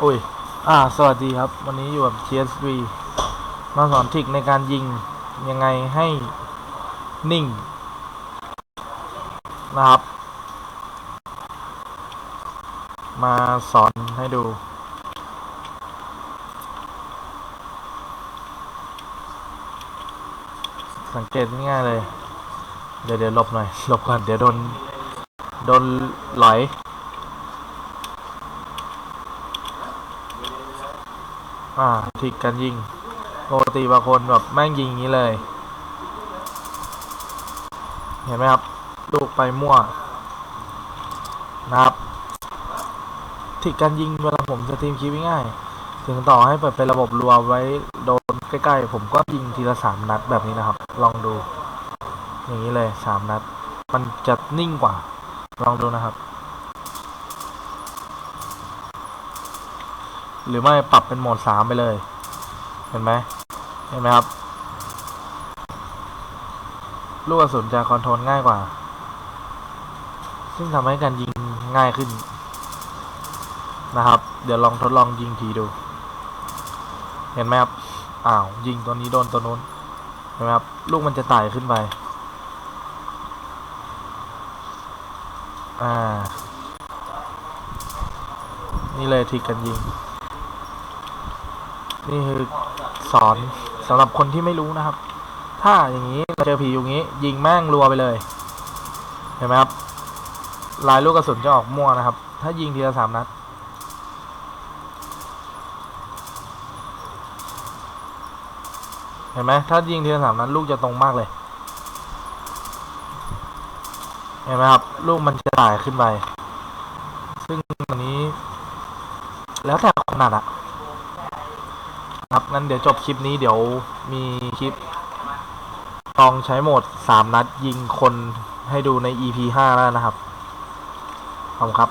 โอ้ย อ่า สวัสดีครับ วันนี้อยู่กับ TSV มาสอนทริกในการยิงยังไงให้นิ่ง นะครับ มาสอนให้ดู สังเกตง่ายๆเลย เดี๋ยวเดี๋ยวหลบหน่อยหลบก่อนเดี๋ยวโดน โดนหลอย อ่าทิกกันยิงปกติบางคนแบบแม่งยิงอย่างนี้เลย เห็นไหมครับ ลูกไปมั่ว นะครับทิกกันยิงเวลาผมจะทีมคลิปง่าย ถึงต่อให้เปิดเป็นระบบรัวไว้โดนใกล้ๆ ผมก็ยิงทีละสามนัดแบบนี้นะครับ ลองดู อย่างนี้เลยสามนัด มันจะนิ่งกว่า ลองดูนะครับ หรือไม่ปรับเป็นโหมดสามไปเลย เห็นไหมเห็นไหมครับลูกกระสุนจะคอนโทรลง่ายกว่า ซึ่งทำให้การยิงง่ายขึ้นนะครับ เดี๋ยวลองทดลองยิงทีดู เห็นไหมครับ อ้าว ยิงตัวนี้โดนตัวนู้น เห็นไหมครับ ลูกมันจะไต่ขึ้นไป อ่า นี่เลยทริกกันยิง นี่คือสอนสำหรับคนที่ไม่รู้นะครับ ถ้าอย่างนี้เราเจอผีอย่างนี้ ยิงแม่งรัวไปเลย เห็นไหมครับ ลายลูกกระสุนจะออกมั่วนะครับ ถ้ายิงทีละสามนัดเห็นไหมถ้ายิงทีละสามนัดลูกจะตรงมากเลย เห็นไหมครับ ลูกมันจะต่ายขึ้นไป ซึ่งอันนี้ แล้วแต่ขนาดอะ ครับงั้นเดี๋ยวจบคลิปนี้เดี๋ยวมีคลิปลองใช้โหมดสามนัดยิงคนให้ดูใน EP ห้าแล้วนะครับขอบคุณครับ